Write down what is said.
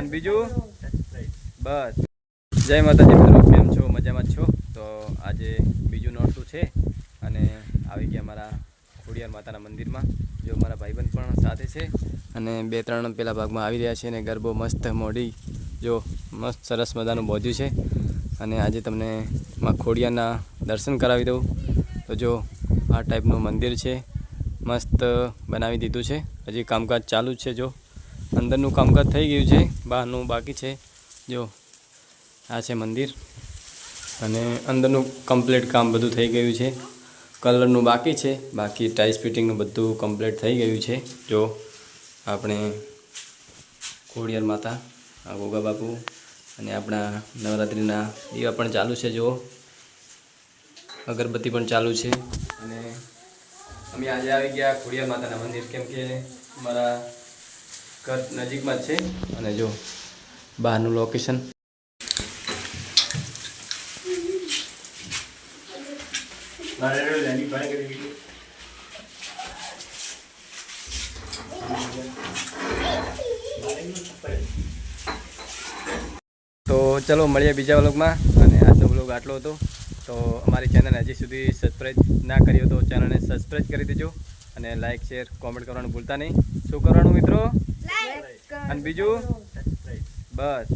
અને બીજું? બસ. જય માતાજી મિત્રો, કેમ છો? મજામાં છો? તો આજે બીજું નોરતું છે અને આવી ગયા મારા ખોડિયાર માતાના મંદિરમાં, જો મારા ભાઈબંધ પણ સાથે છે અને બે ત્રણ પેલા ભાગમાં આવી રહ્યા છે અને ગરબો મસ્ત મોડી, જો મસ્ત સરસ મજાનું બોધ્યું છે. અને આજે તમને માં ખોડિયાના દર્શન કરાવી દઉં. તો જો, આ ટાઈપનું મંદિર છે. મસ્ત બનાવી દીધું છે. હજી કામકાજ ચાલુ જ છે, જો. અંદરનું કામકાજ થઈ ગયું છે, બહારનું બાકી છે. જો, આ છે મંદિર. અને અંદરનું કમ્પ્લીટ કામ બધું થઈ ગયું છે. કલરનું બાકી છે, બાકી ટાઇલ્સ ફિટિંગનું બધું કમ્પ્લીટ થઈ ગયું છે. જો, આપણે ખોડિયાર માતા, આ ગોગા બાપુ અને આપણા નવરાત્રિના દીવા પણ ચાલુ છે, જુઓ. અગરબત્તી પણ ચાલુ છે. અને અમે આજે આવી ગયા ખોડિયાર માતાના મંદિર. કેમ કે મારા ઘર નજીકમાં જ છે. અને જો બહારનું લોકેશન તો ચલો મળીએ બીજા વ્લોગમાં. અને આજનો વ્લોગ આટલો હતો. તો અમારી ચેનલ હજી સુધી સબસ્ક્રાઈબ ના કરી હોય તો ચેનલને સબસ્ક્રાઈબ કરી દેજો. અને લાઇક શેર કોમેન્ટ કરવાનું ભૂલતા નહીં. શું કરવાનું મિત્રો? અને બીજું? બસ.